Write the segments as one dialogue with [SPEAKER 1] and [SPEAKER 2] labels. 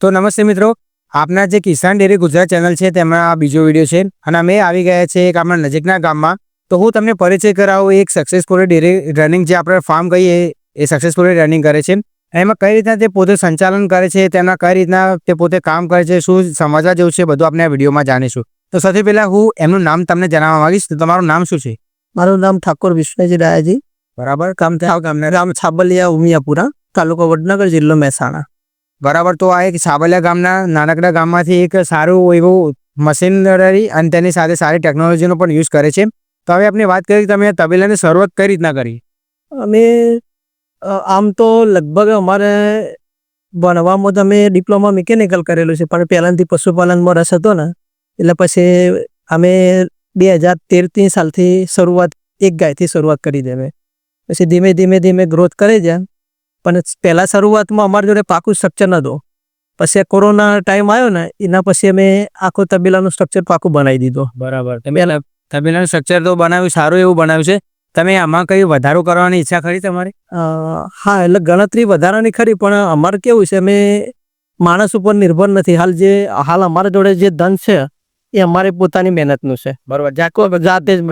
[SPEAKER 1] તો નમસ્તે મિત્રો આપના જે કિસાન ડેરી ગુજરાત ચેનલ છે તેમાં આ બીજો વીડિયો છે અને અમે આવી ગયા છે એક આપણા નજીકના ગામમાં. તો હું તમને પરિચય કરાવું એક સક્સેસફુલ ડેરી રનિંગ જે આપણે ફાર્મ કહીએ એ સક્સેસફુલી રનિંગ કરે છે. એમાં કઈ રીતના તે પોતે સંચાલન કરે છે તેના કઈ રીતના તે પોતે કામ કરે છે શું સમજવા જેવું છે બધું આપણે આ વિડીયોમાં જાણીશું. તો સૌથી પહેલાં હું એમનું નામ તમને જણાવવા માંગીશ તો તમારું નામ શું છે?
[SPEAKER 2] મારું નામ ઠાકોર વિશ્વજી રાયાજી.
[SPEAKER 1] બરાબર. કામ ગામને
[SPEAKER 2] ગામ છાબલિયા ઉમિયાપુરા તાલુકો વડનગર જિલ્લો મહેસાણા.
[SPEAKER 1] બરાબર, તો આ એક સાબલિયા ગામના નાનકડા ગામમાંથી એક સારું એવું મશીનરી અને તેની સાથે સારી ટેકનોલોજીનો પણ યુઝ કરે છે. તો હવે આપણે વાત કરી, તમે તબેલાની શરૂઆત કઈ રીતના કરી?
[SPEAKER 2] અમે આમ તો લગભગ અમારે ભણવામાં તો અમે ડિપ્લોમા મિકેનિકલ કરેલું છે, પણ પહેલાંથી પશુપાલનમાં રસ હતો ને, એટલે પછી અમે બે હજાર તેરથી સાલથી શરૂઆત, એક ગાયથી શરૂઆત કરી દે પછી ધીમે ધીમે ધીમે ગ્રોથ કરે છે. પણ પહેલાં શરૂઆતમાં અમારી જોડે પાકું સ્ટ્રક્ચર નહોતું પછી કોરોના ટાઈમ આવ્યો ને એના પછી અમે આખો તબેલાનું સ્ટ્રક્ચર પાકું બનાવી દીધો.
[SPEAKER 1] બરાબર. તમે તબેલાનું સ્ટ્રક્ચર તો બનાવ્યું સારું એવું બનાવ્યું છે. તમે આમાં કઈ વધારો કરવાની ઈચ્છા ખરી તમારી?
[SPEAKER 2] હા એટલે ગણતરી વધારાની ખરી પણ અમારે કેવું છે અમે માણસ ઉપર નિર્ભર નથી. હાલ જે હાલ અમારા જોડે જે ધન છે એ અમારે પોતાની મહેનતનું છે.
[SPEAKER 1] બરોબર.
[SPEAKER 2] જાતે જ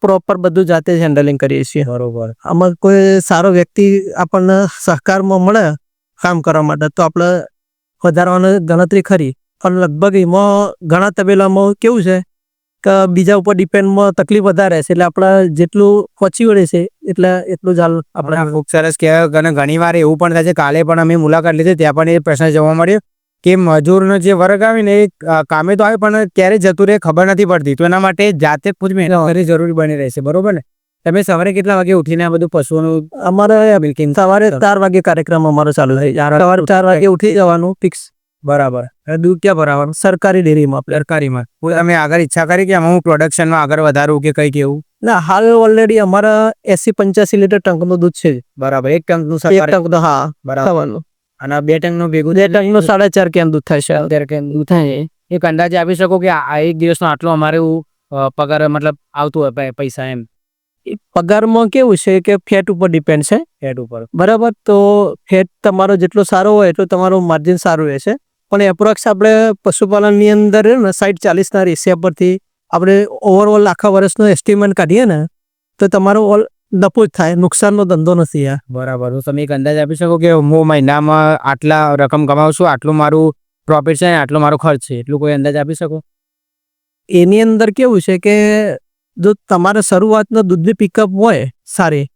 [SPEAKER 2] પ્રોપર બધું જાતે જ હેન્ડલિંગ કરીએ છીએ.
[SPEAKER 1] બરોબર.
[SPEAKER 2] આમાં કોઈ સારો વ્યક્તિ આપણને સહકારમાં મળે કામ કરવા માટે તો આપણે વધારવાની ગણતરી ખરી પણ લગભગ એમાં ઘણા તબેલામાં કેવું છે કે બીજા ઉપર ડિપેન્ડમાં તકલીફ વધારે છે એટલે આપણે જેટલું પહોંચી વળે છે એટલે એટલું જ હાલ આપણે
[SPEAKER 1] આપણે ખૂબ સરસ કહેવાય. અને ઘણી વાર એવું પણ થાય છે કાલે પણ અમે મુલાકાત લીધી ત્યાં પણ એ પ્રશ્ન જોવા મળ્યો. કે મજૂરનો જે વર્ગ આવે ને એ કામે તો આવે પણ ક્યારે જતું રહે ખબર નથી પડતી. તો એના માટે જાતે જ પૂરી મહેનત જરૂરી બની રહેશે. બરોબર ને? તમે સવારે કેટલા વાગે ઉઠીને આ બધું પશુઓનું
[SPEAKER 2] અમારે સવારે ચાર વાગે કાર્યક્રમ અમારો ચાલુ થાય.
[SPEAKER 1] ચાર-
[SPEAKER 2] સવારે ચાર વાગે ઉઠી જવાનું ફિક્સ
[SPEAKER 1] બરાબર. દૂધ ક્યાં ભરાવાનું?
[SPEAKER 2] સરકારી ડેરીમાં
[SPEAKER 1] સરકારીમાં. કોઈ તમે આગળ ઈચ્છા કરી કે હું પ્રોડક્શનમાં આગળ વધારું કે કંઈક એવું?
[SPEAKER 2] ના હાલ ઓલરેડી અમારા એસી પંચ્યાસી લીટર ટંકનું દૂધ છે.
[SPEAKER 1] બરાબર. એક ટંકનું
[SPEAKER 2] એક
[SPEAKER 1] સરકારી?
[SPEAKER 2] ટંક હા
[SPEAKER 1] બરાબર. અને બે ટંકનું ભેગું
[SPEAKER 2] બે ટંકનું સાડા ચાર કેમ દૂધ છે?
[SPEAKER 1] અત્યારે કેમ દૂધ થાય એક અંદાજે આપી શકો કે આ એક દિવસનો આટલો અમારે પગાર મતલબ આવતું હોય પૈસા એમ?
[SPEAKER 2] પગારમાં કેવું છે કે ફેટ ઉપર ડિપેન્ડ છે.
[SPEAKER 1] ફેટ ઉપર.
[SPEAKER 2] બરાબર તો ફેટ તમારો જેટલો સારો હોય એટલું તમારું માર્જિન સારું રહેશે. પણ એપ્રોક્સ આપણે પશુપાલનની અંદર ને સાઈઠ ચાલીસના રેશિયા પરથી આપણે ઓવરઓલ આખા વર્ષનો એસ્ટિમેટ કાઢીએ ને તો તમારો ઓલ નફો જ થાય નુકસાનનો ધંધો નથી આ
[SPEAKER 1] બરાબર. તો તમે એક અંદાજ આપી શકો કે હું મહિનામાં આટલા રકમ કમાવું છું આટલું મારું પ્રોફિટ છે આટલો મારો ખર્ચ છે એટલું કોઈ અંદાજ આપી શકો?
[SPEAKER 2] એની અંદર કેવું છે કે જો તમારે શરૂઆતનો દૂધની પિકઅપ હોય સારી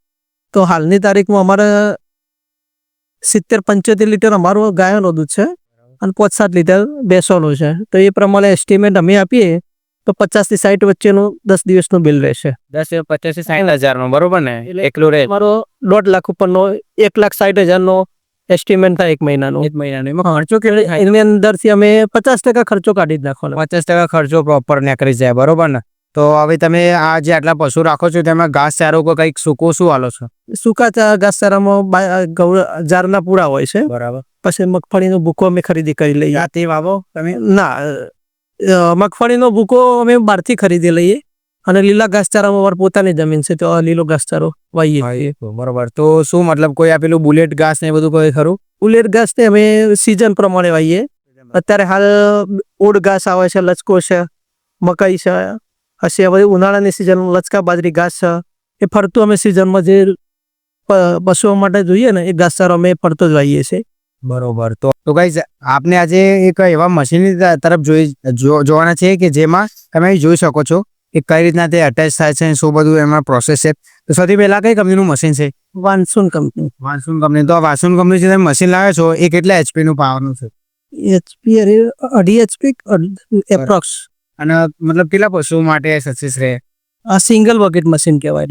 [SPEAKER 2] તો હાલની તારીખમાં અમારે સિત્તેર પંચોતેર લીટર અમારું ગાયનું દૂધ છે અને પાંચ સાત લીટર બેસવાનું છે. તો એ પ્રમાણે એસ્ટિમેટ અમે આપીએ તો પચાસથી સાઠ વચ્ચેનું દસ દિવસનું બિલ રહેશે.
[SPEAKER 1] દસ પચાસ સાઠ હજારનો બરોબર ને? એકલું રહે.
[SPEAKER 2] મારો દોઢ લાખ ઉપરનો એક લાખ સાઠ હજારનો એસ્ટિમેટ થાય એક મહિનાનો.
[SPEAKER 1] એક મહિનાનો એમાં ખર્ચો કેવો
[SPEAKER 2] એની અંદરથી અમે પચાસ ટકા ખર્ચો કાઢી જ નાખવાનો.
[SPEAKER 1] પચાસ ટકા ખર્ચો પ્રોપર નીકળી જાય બરોબર ને? તો હવે તમે આ જે આટલા પશુ રાખો છો તેમાં ઘાસ ચારો કે કંઈક સૂકો શું હાલો છો?
[SPEAKER 2] સૂકા ચા ઘાસચારામાં બા- ગૌ- જારના પૂરા હોય છે.
[SPEAKER 1] બરાબર.
[SPEAKER 2] પછી મગફળીનો ભૂકો અમે ખરીદી કરી લઈએ.
[SPEAKER 1] તે વાવો તમે?
[SPEAKER 2] ના મગફળીનો ભૂકો અમે બહારથી ખરીદી લઈએ અને લીલા ઘાસચારામાં અમારે પોતાની જમીન છે તો લીલો ઘાસચારો વાઈએ
[SPEAKER 1] બરોબર. તો શું મતલબ કોઈ આપેલું બુલેટ ઘાસ ને બધું કોઈ ખરું?
[SPEAKER 2] બુલેટ ઘાસ ને અમે સિઝન પ્રમાણે વાઈએ અત્યારે હાલ ઓડ ઘાસ આવે છે લચકો છે મકાઈ છે હશે હવે ઉનાળાની સિઝનમાં લચકા બાજરી ઘાસ છે. એ ફરતું અમે સિઝનમાં જે પશુઓ માટે જોઈએ ને એ ઘાસચારો અમે ફરતો જ વાઈએ છીએ.
[SPEAKER 1] બરોબર. તો તો ગાઈઝ આપને આજે એક એવા મશીનની તરફ જોઈ જોવાના છે કે જેમાં તમે જોઈ શકો છો કે કઈ રીતના તે અટેચ થાય છે શું બધું એમાં પ્રોસેસ છે. તો સૌથી પહેલા કઈ કંપનીનું મશીન છે?
[SPEAKER 2] વાનસુન કંપની
[SPEAKER 1] વાનસુન કંપની તો આ વાસુન કંપની જે તમે મશીન લાવ્યો છો એ કેટલા એચપી નું પાવરનું છે?
[SPEAKER 2] એચપી અઢી એચપી એપ્રોક્સ
[SPEAKER 1] અને મતલબ કેટલા પશુ માટે સક્સેસ રહે?
[SPEAKER 2] આ સિંગલ બકેટ મશીન કહેવાય.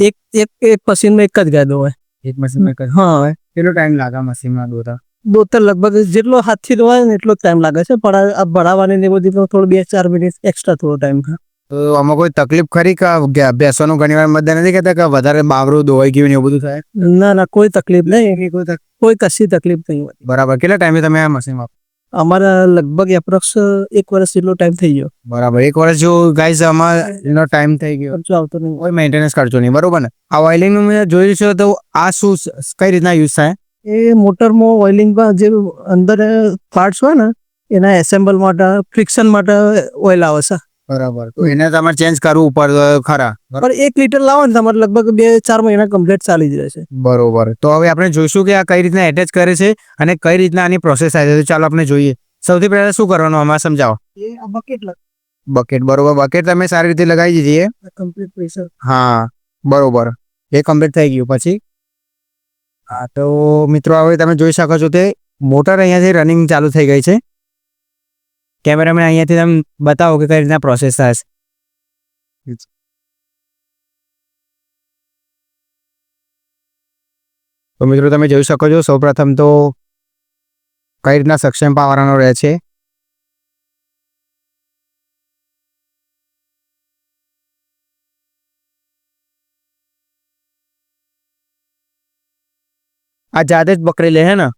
[SPEAKER 2] એક એક એક મશીનમાં એક જ ગાદો હોય.
[SPEAKER 1] એક મશીનમાં એક જ.
[SPEAKER 2] હા.
[SPEAKER 1] કેટલો ટાઈમ લાગે મશીનમાં દોતા
[SPEAKER 2] દોતર લગભગ જેટલો હાથથી ધોવાય ને એટલો ટાઈમ લાગે છે. પણ આ ભરાવાની ને બધી થોડું બે ચાર મિનિટ એક્સ્ટ્રા થોડો ટાઈમ
[SPEAKER 1] તો આમાં કોઈ તકલીફ ખરી કે બેસવાનું ઘણી વાર મદદ નથી કહેતા કે વધારે બાવરું ધોવાઈ ગયું ને એવું બધું થાય?
[SPEAKER 2] ના ના કોઈ તકલીફ નહીં.
[SPEAKER 1] કે કોઈ
[SPEAKER 2] કોઈ કશી તકલીફ નહીં હોય.
[SPEAKER 1] બરાબર. કેટલા ટાઈમે તમે આ મશીન
[SPEAKER 2] અમારા લગભગ એપ્રોક્સ એક વર્ષ જેટલો ટાઈમ થઈ ગયો.
[SPEAKER 1] બરાબર. એક વર્ષ જો ગાઈઝ અમારે એનો ટાઈમ થઈ ગયો.
[SPEAKER 2] ખર્ચો આવતો નહીં.
[SPEAKER 1] કોઈ મેન્ટેનન્સ ખર્ચો નહીં. બરોબર ને? આ ઓઇલિંગ મેં જોયું છે તો આ શું કઈ રીતના યુઝ થાય?
[SPEAKER 2] એ મોટરમાં ઓઇલિંગમાં જે અંદર પાર્ટ્સ હોય ને એના એસેમ્બલ માટે ફ્રિક્શન માટે ઓઇલ આવે છે.
[SPEAKER 1] બરાબર. તો એને તમારે ચેન્જ કરવું ઉપર ખરા.
[SPEAKER 2] પણ એક લીટર લાવો ને તમારે લગભગ બે ચાર મહિના કમ્પ્લીટ ચાલી જ રહેશે.
[SPEAKER 1] બરોબર. તો હવે આપણે જોઈશું કે આ કઈ રીતના એટેચ કરે છે અને કઈ રીતના આની પ્રોસેસ થાય છે. તો ચાલો આપણે જોઈએ. સૌથી પહેલા શું કરવાનું આમાં સમજાવો.
[SPEAKER 2] એ આ બકેટ
[SPEAKER 1] બકેટ બરોબર. બકેટ તમે સારી રીતે લગાવી દીધી
[SPEAKER 2] કમ્પ્લીટ પ્રેશર
[SPEAKER 1] હા બરોબર. એ કમ્પ્લીટ થઈ ગયું. પછી? હા, તો મિત્રો, હવે તમે જોઈ શકો છો તે મોટર અહીંયાથી રનિંગ ચાલુ થઈ ગઈ છે. કેમેરામેન અહીંયાથી તમે બતાવો કે કઈ રીતના પ્રોસેસ થાય તો મિત્રો, તમે જોઈ શકો છો, સૌપ્રથમ તો કઈ રીતના સક્ષમ પાવરનો રહે છે? આ જાતે જ પકડી લે હે ને?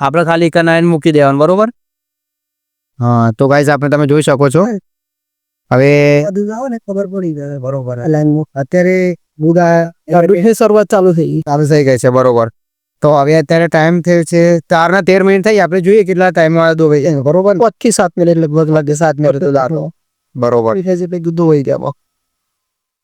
[SPEAKER 1] આપણે ખાલી કનાઈને મૂકી દેવાનું બરોબર? હા તો ગાઈઝ આપણે તમે જોઈ શકો છો. હવે
[SPEAKER 2] ને ખબર પડી જાય
[SPEAKER 1] બરોબર. અત્યારે બુડા
[SPEAKER 2] શરૂઆત ચાલુ થઈ ગઈ.
[SPEAKER 1] ચાલુ થઈ ગઈ છે બરોબર. તો હવે અત્યારે ટાઈમ થયો છે ચાર ના તેર મિનિટ થઈ આપણે જોઈએ કેટલા ટાઈમ વાળા દોવાઈ જાય બરોબર
[SPEAKER 2] પચીસ સાત મિનિટ લગભગ લાગે સાત મિનિટ
[SPEAKER 1] બરોબર.
[SPEAKER 2] દોવાઈ ગયા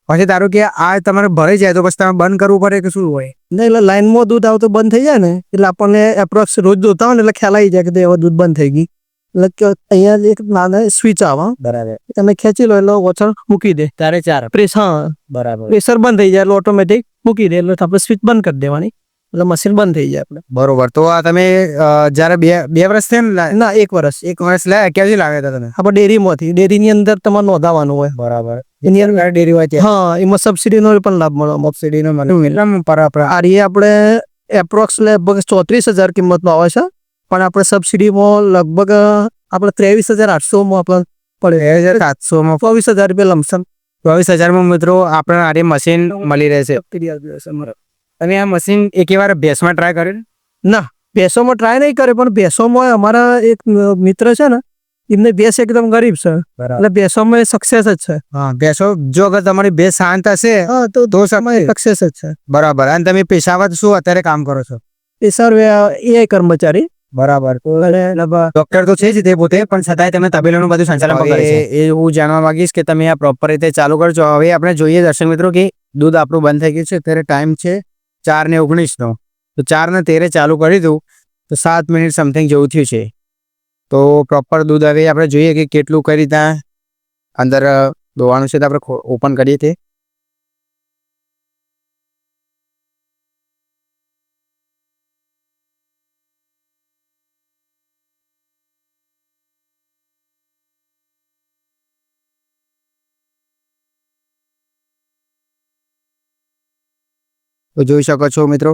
[SPEAKER 1] પછી તારું કે આ તમારે ભરાઈ જાય તો પછી તમે બંધ કરવું પડે કે શું હોય?
[SPEAKER 2] નહીં એટલે લાઈનમાં દૂધ આવતું બંધ થઈ જાય ને. એટલે આપણને એપ્રોક્સ રોજ દોતા હોય ને એટલે ખ્યાલ આવી જાય કે હવે દૂધ બંધ થઈ ગઈ એટલે કે અહીંયા એક નાના સ્વિચ આવે.
[SPEAKER 1] બરાબર.
[SPEAKER 2] તમે ખેંચી લો એટલે વોચર મૂકી દે.
[SPEAKER 1] તારે ચાર.
[SPEAKER 2] પ્રેસ હા.
[SPEAKER 1] બરાબર.
[SPEAKER 2] પ્રેશર બંધ થઈ જાય એટલે ઓટોમેટિક મૂકી દે એટલે આપણે સ્વિચ બંધ કરી દેવાની. એટલે મશીન બંધ થઈ જાય આપણે.
[SPEAKER 1] બરોબર. તો આ તમે જ્યારે બે બે વર્ષ થયા ને લા-
[SPEAKER 2] ના એક વર્ષ.
[SPEAKER 1] એક વર્ષ લાયા ક્યાંથી લાવ્યા હતા તમે?
[SPEAKER 2] આપણે ડેરીમાંથી ડેરીની અંદર તમારે નોંધાવાનું હોય.
[SPEAKER 1] બરાબર.
[SPEAKER 2] એની
[SPEAKER 1] ડેરી હોય
[SPEAKER 2] હા એમાં સબસિડીનો પણ લાભ મળે
[SPEAKER 1] સબસિડીનો મને. બરાબર
[SPEAKER 2] આ રહી આપણે એપ્રોક્સ લગભગ ચોત્રીસ હજાર કિંમતનો આવે છે પણ આપણે સબસિડીમાં લગભગ આપણે ત્રેવીસ હજાર આઠસોમાં આપણે પડે
[SPEAKER 1] હજાર સાતસોમાં
[SPEAKER 2] ચોવીસ હજાર રૂપિયા લમસમ.
[SPEAKER 1] ચોવીસ હજારમાં મિત્રો આપણે આ મશીન મળી રહેશે તમે આ મશીન એકેવાર ભેંસમાં ટ્રાય કર્યું?
[SPEAKER 2] ના ભેંસોમાં ટ્રાય નહીં કરે પણ ભેંસોમાં અમારા એક મિત્ર છે ને એમને બેસ એકદમ ગરીબ છે. એટલે બેસવામાં સક્સેસ જ છે.
[SPEAKER 1] હા બેસો જો અગર તમારી બે શાંત હશે
[SPEAKER 2] તો
[SPEAKER 1] તો સમય
[SPEAKER 2] સક્સેસ જ છે.
[SPEAKER 1] બરાબર અને તમે પેશાવર શું અત્યારે કામ કરો છો?
[SPEAKER 2] સર એ કર્મચારી.
[SPEAKER 1] બરાબર. ડોક્ટર તો છે જ તે પોતે પણ છતાંય તમે તબેલાનું બધું સંચાલન કરે છે. એ હું જાણવા માંગીશ કે તમે આ પ્રોપર રીતે ચાલુ કરજો. હવે આપણે જોઈએ દર્શક મિત્રો કે દૂધ આપણું બંધ થઈ ગયું છે. અત્યારે ટાઈમ છે ચાર ને ઓગણીસનો. તો ચાર ને તેરે ચાલુ કરી દઉં તો સાત મિનિટ સમથિંગ જેવું થયું છે. તો પ્રોપર દૂધ હવે આપણે જોઈએ કે કેટલું કઈ રીતના અંદર દોવાનું છે તો આપણે ઓપન કરીએ તે. તો જોઈ શકો છો મિત્રો.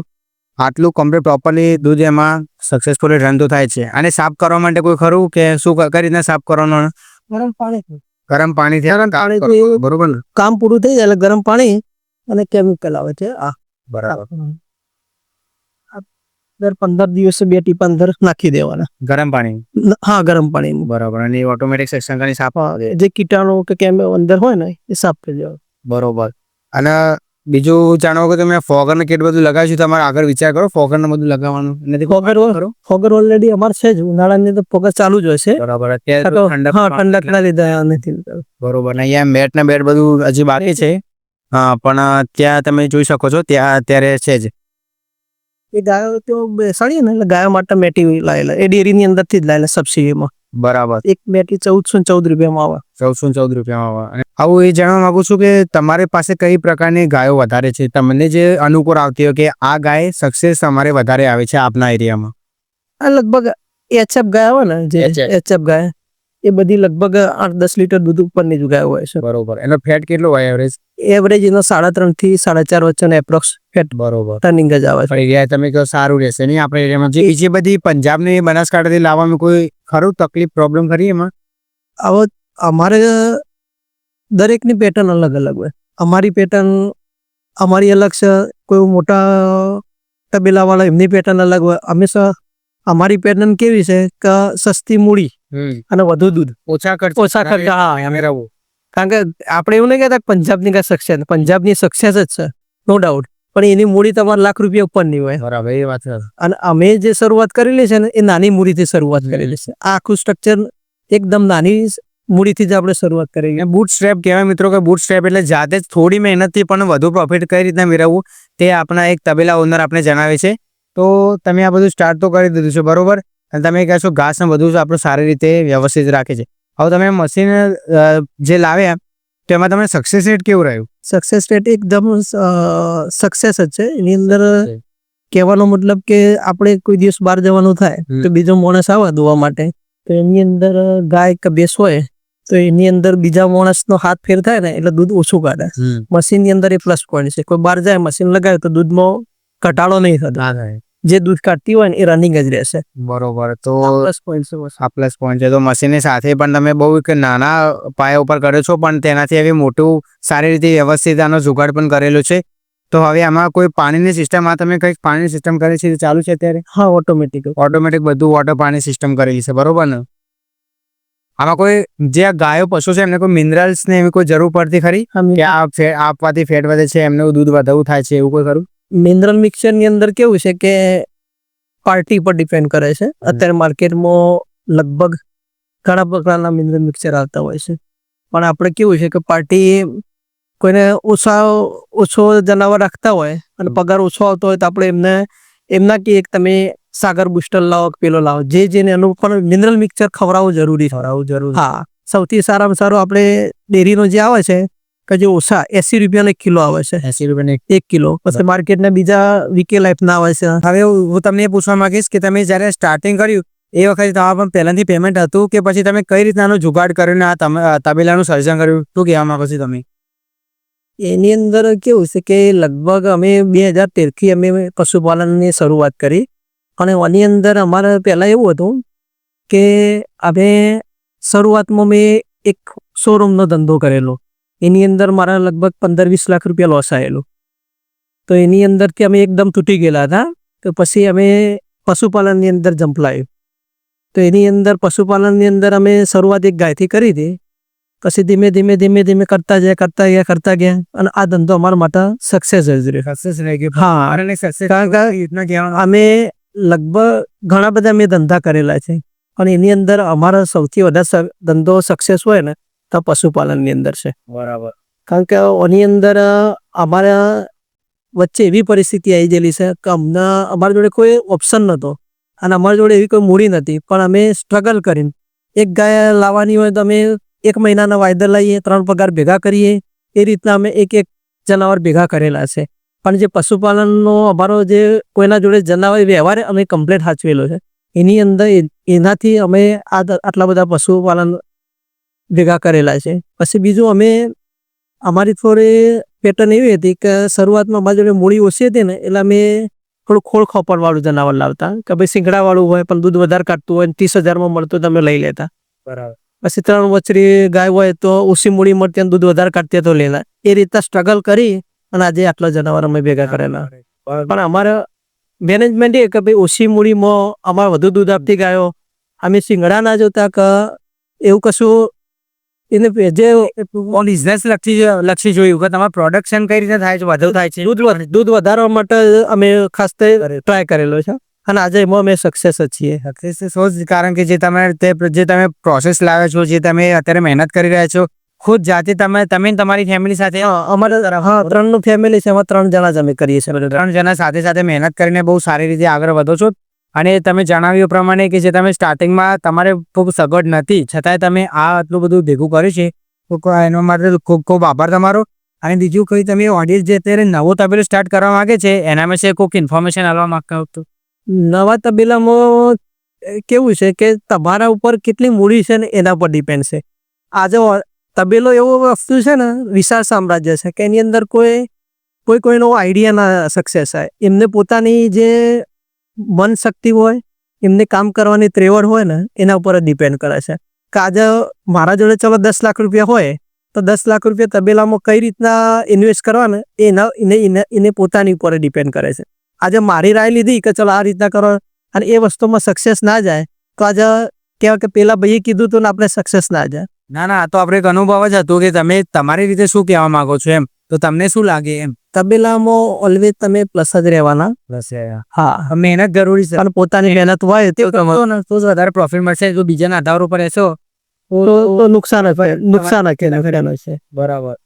[SPEAKER 1] આટલું કમ્પ્લીટ પ્રોપરલી દૂધ એમાં સક્સેસફુલી રન થાય છે. અને સાફ કરવા માટે કોઈ ખરું કે શું કઈ રીતના સાફ કરવાનું?
[SPEAKER 2] ગરમ પાણી
[SPEAKER 1] ગરમ પાણીથી બરોબર
[SPEAKER 2] કામ પૂરું થઈ જાય એટલે ગરમ પાણી અને કેમિકલ આવે છે. આ.
[SPEAKER 1] બરાબર.
[SPEAKER 2] દર પંદર દિવસે બે ટીપા અંદર નાખી દેવાના.
[SPEAKER 1] ગરમ પાણી?
[SPEAKER 2] હા ગરમ પાણી.
[SPEAKER 1] બરાબર. અને ઓટોમેટિક સેક્શન કરી સાફ
[SPEAKER 2] જે કીટાણુ કે કેમ અંદર હોય ને એ સાફ કરી દેવાનું.
[SPEAKER 1] બરોબર. અને બીજું જાણો કે તમે ફોગર ને કેટલું બધું લગાવ્યું છે તમારે આગળ વિચાર કરો ફોગર ને બધું લગાવવાનું. નથી
[SPEAKER 2] ફોગર
[SPEAKER 1] કરો
[SPEAKER 2] ફોગર ઓલરેડી અમારે છે જ ઉનાળાની તો ફોગર ચાલુ જ હોય છે.
[SPEAKER 1] બરાબર અત્યારે તો ઠંડક
[SPEAKER 2] ઠંડકના લીધે નથી.
[SPEAKER 1] બરોબર અહીંયા મેટ ને બેટ બધું હજી બાકી છે. હા પણ ત્યાં તમે જોઈ શકો છો ત્યાં અત્યારે છે જ.
[SPEAKER 2] એ ગાયો તો બેસાડીએ ને એટલે ગાયો માટે મેટી લાયેલા એ ડેરીની અંદરથી જ લાયેલા સબસિડીમાં.
[SPEAKER 1] બરાબર.
[SPEAKER 2] એક મેટી ચૌદસો ચૌદ રૂપિયામાં આવે.
[SPEAKER 1] ચૌદસો ચૌદ રૂપિયામાં આવે. આવું એ જાણવા માંગુ છું કે તમારી પાસે કઈ પ્રકારની ગાયો વધારે છે? તમને જે અનુકૂળ આવતી હોય કે આ ગાય સક્સેસ અમારે વધારે આવે છે આપના એરિયામાં
[SPEAKER 2] આ લગભગ એચએફ ગાય હોય ને જે. એચએફ ગાય. એ બધી લગભગ આઠ દસ લીટર દૂધ ઉપરની જ ગાય હોય છે.
[SPEAKER 1] બરોબર. એનો ફેટ કેટલો હોય એવરેજ
[SPEAKER 2] એવરેજ એનો સાડા ત્રણથી સાડા ચાર વચ્ચેનો એપ્રોક્સ ફેટ
[SPEAKER 1] બરોબર.
[SPEAKER 2] ટર્નિંગ જ આવે છે.
[SPEAKER 1] તમે કહો સારું રહેશે નહીં આપણે એરિયામાં. જે જે બધી પંજાબની બનાસકાંઠાથી લાવવામાં કોઈ ખરું તકલીફ પ્રોબ્લેમ ખરી એમાં?
[SPEAKER 2] આવો અમારે દરેકની પેટર્ન અલગ અલગ હોય. અમારી પેટર્ન અમારી અલગ છે. કોઈ મોટા તબેલાવાળા એમની પેટર્ન અલગ હોય. હંમેશા અમારી પેટર્ન કેવી છે? કે સસ્તી મૂડી અને વધુ દૂધ.
[SPEAKER 1] ઓછા ખર્ચ
[SPEAKER 2] ઓછા ખર્ચ હા
[SPEAKER 1] અમે રહેવું
[SPEAKER 2] કારણ કે આપણે એવું નહીં કહેતા પંજાબની કાંઈ સક્સેસ પંજાબની સક્સેસ જ છે નો ડાઉટ પણ એની મૂડી તમારે લાખ રૂપિયા ઉપરની હોય.
[SPEAKER 1] બરાબર એ વાત
[SPEAKER 2] અને અમે જે શરૂઆત કરેલી છે ને એ નાની મૂડીથી શરૂઆત કરેલી છે. આ આખું સ્ટ્રક્ચર એકદમ નાની મૂડીથી જ આપણે શરૂઆત કરી.
[SPEAKER 1] બૂટ સ્ટ્રેપ કહેવાય મિત્રો કે બૂટ સ્ટ્રેપ એટલે જાતે જ થોડી મહેનતથી પણ વધુ પ્રોફિટ કઈ રીતના મેળવવું તે આપણા એક તબેલા ઓનર આપણે જણાવે છે. તો તમે આ બધું સ્ટાર્ટ તો કરી દીધું છે બરોબર? અને તમે કહેશો ઘાસ ને બધું આપણું સારી રીતે વ્યવસ્થિત રાખે છે. હવે તમે મશીન જે લાવ્યા તો એમાં તમને સક્સેસ રેટ કેવું રહ્યું?
[SPEAKER 2] સક્સેસ રેટ એકદમ સક્સેસ જ છે. એની અંદર કહેવાનો મતલબ કે આપણે કોઈ દિવસ બહાર જવાનું થાય તો બીજો માણસ આવે ધોવા માટે. તો એની અંદર ગાય કે ભેંસ હોય તો એની અંદર બીજા માણસનો હાથ ફેર થાય ને એટલે દૂધ ઓછું કાઢે. મશીનની અંદર એ પ્લસ પોઈન્ટ છે. કોઈ બહાર જાય મશીન લગાવે તો દૂધમાં ઘટાડો નહીં થતો જે દૂધ કાઢતી હોય ને એ રનિંગ જ રહેશે.
[SPEAKER 1] બરોબર તો
[SPEAKER 2] પ્લસ પોઈન્ટ છે
[SPEAKER 1] આ પ્લસ પોઈન્ટ છે. તો મશીનની સાથે પણ તમે બહુ એક નાના પાયા ઉપર કર્યો છો પણ તેનાથી હવે મોટું સારી રીતે વ્યવસ્થિત આનો જુગાડ પણ કરેલો છે. તો હવે આમાં કોઈ પાણીની સિસ્ટમ આ તમે કંઈક પાણીની સિસ્ટમ કરી છે ચાલુ છે અત્યારે?
[SPEAKER 2] હા ઓટોમેટિક
[SPEAKER 1] ઓટોમેટિક બધું વોટર પાણી સિસ્ટમ કરેલી છે બરોબર ને? આમાં કોઈ જે આ ગાયો પશુ છે એમને કોઈ મિનરલ્સ ને એવી કોઈ જરૂર પડતી ખરી? કે આ આપવાથી ફેટ વધે છે એમનું દૂધ વધારું થાય છે એવું કોઈ ખરું?
[SPEAKER 2] મિનરલ મિક્સચરની અંદર કેવું છે કે પાર્ટી પર ડિપેન્ડ કરે છે. અત્યારે માર્કેટમાં લગભગ ઘણા પ્રકારના મિનરલ મિક્સર આવતા હોય છે. પણ આપણે કેવું છે કે પાર્ટી કોઈને ઓછા ઓછો જનાવર રાખતા હોય અને પગાર ઓછો આવતો હોય તો આપણે એમને એમના કે તમે સાગર બુસ્ટર લાવો કે પેલો લાવો. જે જેને એનું પણ મિનરલ મિક્સર ખવડાવવું જરૂરી
[SPEAKER 1] ખવડાવવું જરૂર
[SPEAKER 2] હા. સૌથી સારામાં સારું આપણે ડેરીનો જે આવે છે કે જે ઓછા એસી રૂપિયાનો એક કિલો આવે છે.
[SPEAKER 1] એસી રૂપિયાની
[SPEAKER 2] એક કિલો. પછી માર્કેટના બીજા વીકે લાઈફના આવે છે.
[SPEAKER 1] હવે હું તમને એ પૂછવા માંગીશ કે તમે જ્યારે સ્ટાર્ટિંગ કર્યું એ વખતે તમારા પણ પહેલાંથી પેમેન્ટ હતું કે પછી તમે કઈ રીતનાનો જુગાડ કરીને આ તમે તબેલાનું સર્જન કર્યું? શું કહેવા માંગો છો તમે?
[SPEAKER 2] એની અંદર કેવું છે કે લગભગ અમે બે હજાર તેરથી અમે પશુપાલનની શરૂઆત કરી. અને એની અંદર અમારે પહેલાં એવું હતું કે અમે શરૂઆતમાં મેં એક શોરૂમનો ધંધો કરેલો. એની અંદર મારા લગભગ પંદર વીસ લાખ રૂપિયા લોસ આવેલો તો એની અંદરથી અમે એકદમ તૂટી ગયેલા હતા. તો પછી અમે પશુપાલનની અંદર જંપલાયું તો એની અંદર પશુપાલનની અંદર અમે શરૂઆત એક ગાયથી કરી હતી. પછી ધીમે ધીમે ધીમે ધીમે કરતા ગયા કરતા ગયા કરતા ગયા અને આ ધંધો અમારા માટે સક્સેસ જ રહ્યો.
[SPEAKER 1] સક્સેસ રહી ગયું.
[SPEAKER 2] હા.
[SPEAKER 1] અને
[SPEAKER 2] કારણ કે અમે લગભગ ઘણા બધા મેં ધંધા કરેલા છે. અને એની અંદર અમારો સૌથી વધારે ધંધો સક્સેસ હોય ને તો પશુપાલનની અંદર છે.
[SPEAKER 1] બરાબર.
[SPEAKER 2] કારણ કે આની અંદર અમારા વચ્ચે એવી પરિસ્થિતિ આવી ગયેલી છે કે અમને અમારી જોડે કોઈ ઓપ્શન નહોતો અને અમારી જોડે એવી કોઈ મૂડી નથી પણ અમે સ્ટ્રગલ કરીને એક ગાય લાવવાની હોય તો અમે એક મહિનાના વાયદા લઈએ ત્રણ પગાર ભેગા કરીએ. એ રીતના અમે એક એક જનાવર ભેગા કરેલા છે. પણ જે પશુપાલનનો અમારો જે કોઈના જોડે જનાવર વ્યવહાર અમે કમ્પ્લેટ સાચવેલો છે. એની અંદર એનાથી અમે આ આટલા બધા પશુપાલન ભેગા કરેલા છે. પછી બીજું અમે અમારી થોડી પેટર્ન એવી હતી કે શરૂઆતમાં અમારી જોડે મૂળી ઓછી હતી ને એટલે અમે થોડું ખોળ ખોપરવાળું જનાવર લાવતા. કે ભાઈ શીંગડાવાળું હોય પણ દૂધ વધારે કાઢતું હોય ત્રીસ હજારમાં મળતું તમે લઈ લેતા.
[SPEAKER 1] બરાબર.
[SPEAKER 2] પછી ત્રણ વચરી ગાય હોય તો ઓછી મૂડી મળતી દૂધ વધારે કાઢતી તો લેલા એ રીતના સ્ટ્રગલ કરી અને આજે આટલા જનાવર અમે ભેગા કરેલા. પણ અમારે મેનેજમેન્ટ એ કે ભાઈ ઓછી મૂડીમાં અમારે વધુ દૂધ આપતી ગાયો. અમે શિંગડા ના જોતા કે એવું કશું એને જે
[SPEAKER 1] બિઝનેસ લક્ષી લક્ષી જોયું કે તમારું પ્રોડક્શન કઈ રીતે થાય છે વધુ થાય છે?
[SPEAKER 2] દૂધ દૂધ વધારવા માટે અમે ખાસ ટ્રાય કરેલો છે. અને આજે એમાં અમે સક્સેસ છીએ.
[SPEAKER 1] સક્સેસ જ કારણ કે જે તમે તે જે તમે પ્રોસેસ લાવ્યો છો જે તમે અત્યારે મહેનત કરી રહ્યા છો ખુદ જાતે તમે તમે તમારી ફેમિલી સાથે
[SPEAKER 2] અમારે હા ત્રણનું ફેમિલી છે એમાં ત્રણ જણા જ અમે કરીએ છીએ.
[SPEAKER 1] ત્રણ જણા સાથે સાથે મહેનત કરીને બહુ સારી રીતે આગળ વધો છો. અને તમે જણાવ્યું પ્રમાણે કે જે તમે સ્ટાર્ટિંગમાં તમારે ખૂબ સગવડ નથી. છતાંય તમે આ આટલું બધું ભેગું કર્યું છે, તો એનો માટે ખૂબ ખૂબ આભાર તમારો. અને બીજું કોઈ તમે ઓડિયન્સ જે અત્યારે નવો તબેલો સ્ટાર્ટ કરવા માગે છે, એના વિશે કોઈક ઇન્ફોર્મેશન આપવા માંગતા હતું
[SPEAKER 2] નવા તબેલામાં કેવું છે કે તમારા ઉપર કેટલી મૂડી છે ને એના પર ડિપેન્ડ છે. આજે તબેલો એવો વસ્તુ છે ને, વિશાળ સામ્રાજ્ય છે, કે એની અંદર કોઈ કોઈ કોઈનો આઈડિયા ના સક્સેસ થાય. એમને પોતાની જે મન શક્તિ હોય, એમને કામ કરવાની ત્રેવડ હોય ને, એના ઉપર જ ડિપેન્ડ કરે છે. કે આજે મારા જોડે ચલો દસ લાખ રૂપિયા હોય, તો દસ લાખ રૂપિયા તબેલામાં કઈ રીતના ઇન્વેસ્ટ કરવાના, એને એને એને પોતાની ઉપર ડિપેન્ડ કરે છે. આજે મારી રાય લીધી કે ચલો આ રીતના કરો, અને એ વસ્તુમાં સક્સેસ ના જાય, તો આજે કહેવાય કે પેલા ભાઈએ કીધું હતું ને આપણે સક્સેસ ના જાય.
[SPEAKER 1] ના ના તો આપણે એક અનુભવ જ હતો કે તમે તમારી રીતે શું કહેવા માંગો છો એમ? તો તમને શું લાગે એમ?
[SPEAKER 2] તબેલામાં ઓલવેઝ તમે પ્લસ જ રહેવાના. હા.
[SPEAKER 1] મહેનત જરૂરી છે.
[SPEAKER 2] અને પોતાની મહેનત હોય તો
[SPEAKER 1] તો વધારે પ્રોફિટ મળશે. જો બીજાના આધાર ઉપર રહેશો
[SPEAKER 2] તો નુકસાન જ નુકસાન એનું છે.
[SPEAKER 1] બરાબર.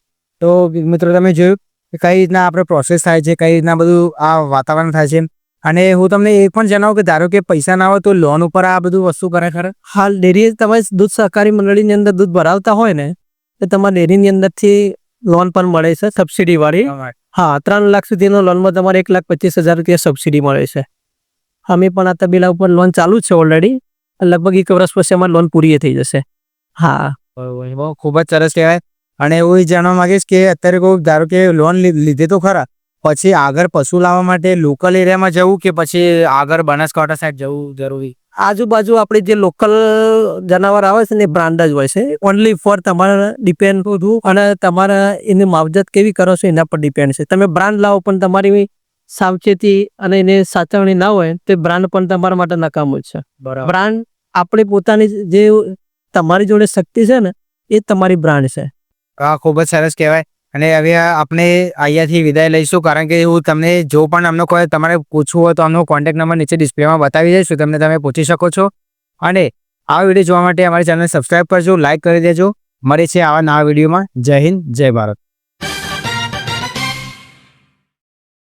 [SPEAKER 1] તો મિત્રો તમે જોયું કે કઈ રીતના આપણે પ્રોસેસ થાય છે કઈ રીતના બધું આ વાતાવરણ થાય છે અને હું તમને એ પણ જણાવું કે ધારો કે પૈસા ના હોય તો લોન ઉપર આ બધું વસ્તુ કરે ખરે?
[SPEAKER 2] હાલ ડેરી તમે દૂધ સહકારી મંડળીની અંદર દૂધ ભરાવતા હોય ને તો તમારે ડેરીની અંદરથી લોન પણ મળે છે સબસિડી વાળી. હા ત્રણ લાખ સુધીનો લોનમાં તમારે એક લાખ પચીસ હજાર રૂપિયા સબસિડી મળે છે. અમે પણ આ તબેલા ઉપર લોન ચાલુ જ છે ઓલરેડી લગભગ એક વર્ષ પછી અમારી લોન પૂરી થઈ જશે. હા.
[SPEAKER 1] બહુ ખૂબ જ સરસ કહેવાય. અને હું એ જાણવા માંગીશ કે અત્યારે કોઈ ધારો કે લોન લીધે તો ખરા પછી આગળ પશુ લાવવા માટે લોકલ એરિયામાં જવું કે પછી આગળ બનાસકાંઠા સાઈડ જવું જરૂરી?
[SPEAKER 2] આજુબાજુ આપણે જે લોકલ જનાવર આવે છે ને બ્રાન્ડ જ હોય છે. ઓનલી ફોર તમારા ડિપેન્ડ અને તમારા એની માવજત કેવી કરો છો એના પર ડિપેન્ડ છે. તમે બ્રાન્ડ લાવો પણ તમારી સાવચેતી અને એને સાચવણી ના હોય તો બ્રાન્ડ પણ તમારા માટે નકામું જ છે.
[SPEAKER 1] બરાબર.
[SPEAKER 2] બ્રાન્ડ આપણી પોતાની જે તમારી જોડે શક્તિ છે ને એ તમારી બ્રાન્ડ છે.
[SPEAKER 1] હા ખૂબ જ સરસ કહેવાય. અને હવે આપણે અહીંયાથી વિદાય લઈશું, કારણ કે હું તમને જો પણ અમને કોઈ તમારે પૂછવું હોય તો અમનો કોન્ટેક્ટ નંબર નીચે ડિસ્પ્લેમાં બતાવી દઈશું, તમને તમે પૂછી શકો છો. અને આ વીડિયો જોવા માટે અમારી ચેનલ સબસ્ક્રાઈબ કરજો લાઇક કરી દેજો. મળે છે આવા નવા વિડીયોમાં. જય હિન્દ, જય ભારત.